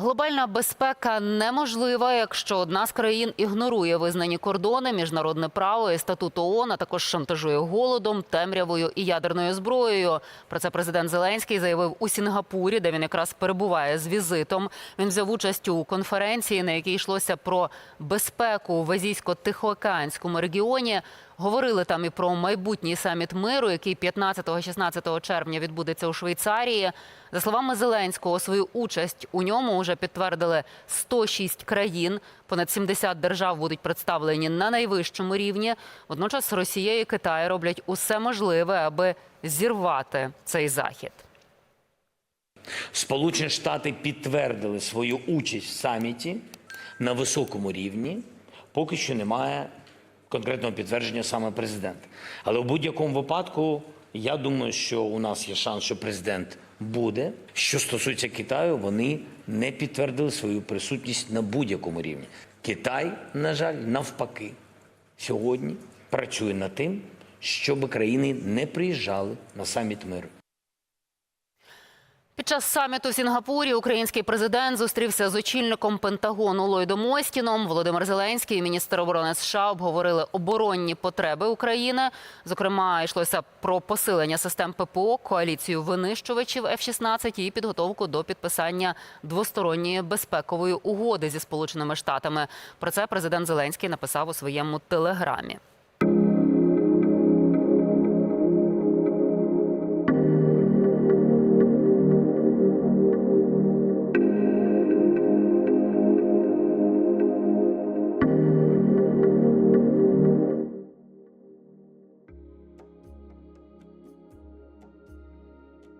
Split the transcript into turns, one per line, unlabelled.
Глобальна безпека неможлива, якщо одна з країн ігнорує визнані кордони, міжнародне право і статут ООН, а також шантажує голодом, темрявою і ядерною зброєю. Про це президент Зеленський заявив у Сінгапурі, де він якраз перебуває з візитом. Він взяв участь у конференції, на якій йшлося про безпеку в азійсько-тихоокеанському регіоні. Говорили там і про майбутній саміт миру, який 15-16 червня відбудеться у Швейцарії. За словами Зеленського, свою участь у ньому вже підтвердили 106 країн. Понад 70 держав будуть представлені на найвищому рівні. Водночас Росія і Китай роблять усе можливе, аби зірвати цей захід.
Сполучені Штати підтвердили свою участь в саміті на високому рівні. Поки що немає конкретного підтвердження саме президента. Але в будь-якому випадку я думаю, що у нас є шанс, що президент буде. Що стосується Китаю, вони не підтвердили свою присутність на будь-якому рівні. Китай, на жаль, навпаки, сьогодні працює над тим, щоб країни не приїжджали на саміт миру.
Під час саміту в Сінгапурі український президент зустрівся з очільником Пентагону Ллойдом Остіном. Володимир Зеленський і міністр оборони США обговорили оборонні потреби України. Зокрема, йшлося про посилення систем ППО, коаліцію винищувачів F-16 і підготовку до підписання двосторонньої безпекової угоди зі Сполученими Штатами. Про це президент Зеленський написав у своєму телеграмі.